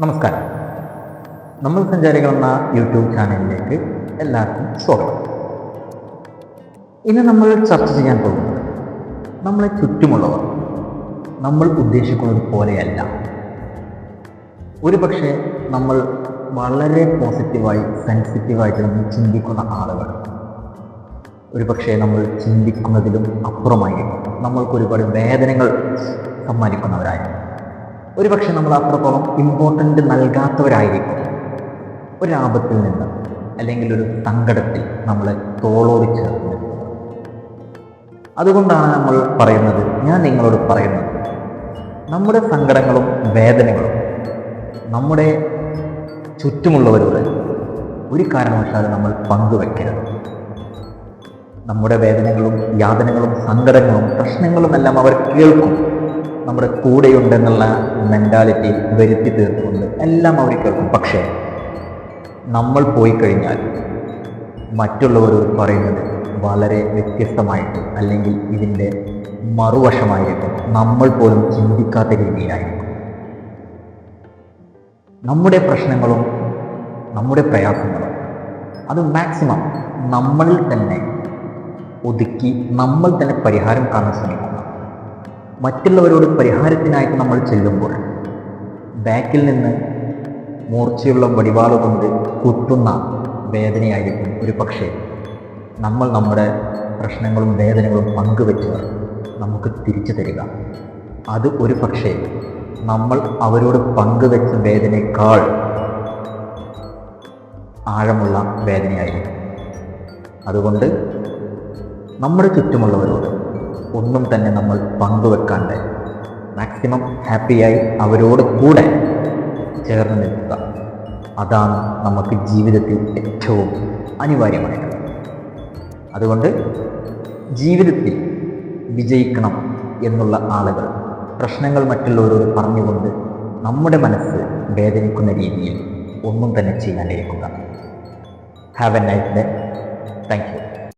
നമസ്കാരം. നമ്മൾ സഞ്ചാരികൾ എന്ന യൂട്യൂബ് ചാനലിലേക്ക് എല്ലാവർക്കും സ്വാഗതം. ഇന്ന് നമ്മൾ ചർച്ച ചെയ്യാൻ പോകുന്നത് നമ്മളെ ചുറ്റുമുള്ളവർ നമ്മൾ ഉദ്ദേശിക്കുന്നത് പോലെയല്ല. ഒരു പക്ഷേ നമ്മൾ വളരെ പോസിറ്റീവായി സെൻസിറ്റീവായിട്ട് നമ്മൾ ചിന്തിക്കുന്ന ആളുകൾ. ഒരു പക്ഷേ നമ്മൾ ചിന്തിക്കുന്നതിലും അപ്പുറമായിരിക്കും. നമ്മൾക്ക് ഒരുപാട് വേദനകൾ സമ്മാനിക്കുന്നവരായിരിക്കും. ഒരു പക്ഷേ നമ്മൾ അത്രത്തോളം ഇമ്പോർട്ടന്റ് നൽകാത്തവരായിരിക്കും. ഒരാപത്തിൽ നിന്ന് അല്ലെങ്കിൽ ഒരു സങ്കടത്തിൽ നമ്മൾ തോളോട് ചേർന്ന് അതുകൊണ്ടാണ് നമ്മൾ പറയുന്നത് ഞാൻ നിങ്ങളോട് പറയുന്നത് നമ്മുടെ സങ്കടങ്ങളും വേദനകളും നമ്മുടെ ചുറ്റുമുള്ളവരോട് ഒരു കാരണവശാലും നമ്മൾ പങ്കുവെക്കരുത്. നമ്മുടെ വേദനകളും യാതനകളും സങ്കടങ്ങളും പ്രശ്നങ്ങളും എല്ലാം അവർ കേൾക്കും. നമ്മുടെ കൂടെയുണ്ടെന്നുള്ള മെന്റാലിറ്റി വരുത്തി തീർത്തുകൊണ്ട് എല്ലാം അവർ കേൾക്കും. പക്ഷേ നമ്മൾ പോയി കഴിഞ്ഞാൽ മറ്റുള്ളവർ പറയുന്നത് വളരെ വ്യത്യസ്തമായിട്ട് അല്ലെങ്കിൽ ഇതിന്റെ മറുവശമായിരിക്കും. നമ്മൾ പോലും ചിന്തിക്കാത്ത രീതിയിലായിരിക്കും. നമ്മുടെ പ്രശ്നങ്ങളും നമ്മുടെ പ്രയാസങ്ങളും അത് മാക്സിമം നമ്മളിൽ തന്നെ ഒതുക്കി നമ്മൾ തന്നെ പരിഹാരം കാണാൻ ശ്രമിക്കുക മറ്റുള്ളവരോട് പരിഹാരത്തിനായിട്ട് നമ്മൾ ചെല്ലുമ്പോൾ ബാക്കിൽ നിന്ന് മൂർച്ചയുള്ള വടിവാൾ കൊണ്ട് കുത്തുന്ന വേദനയായിരിക്കും ഒരു പക്ഷേ നമ്മൾ നമ്മുടെ പ്രശ്നങ്ങളും വേദനകളും പങ്കുവെച്ചവർ നമുക്ക് തിരിച്ചു തരിക. അത് ഒരു പക്ഷേ നമ്മൾ അവരോട് പങ്കുവെച്ച വേദനയേക്കാൾ ആഴമുള്ള വേദനയായിരിക്കും. അതുകൊണ്ട് നമ്മുടെ ചുറ്റുമുള്ളവരോട് ഒന്നും തന്നെ നമ്മൾ പങ്കുവെക്കാണ്ട് മാക്സിമം ഹാപ്പിയായി അവരോട് കൂടെ ചേർന്ന് നിൽക്കുക. അതാണ് നമുക്ക് ജീവിതത്തിൽ ഏറ്റവും അനിവാര്യമായിട്ടുള്ളത് അതുകൊണ്ട് ജീവിതത്തിൽ വിജയിക്കണം എന്നുള്ള ആളുകൾ പ്രശ്നങ്ങൾ മറ്റുള്ളവരോട് പറഞ്ഞുകൊണ്ട് നമ്മുടെ മനസ്സ് വേദനിക്കുന്ന രീതിയിൽ ഒന്നും തന്നെ ചെയ്യാണ്ടിരിക്കുക. Have a nice day thank you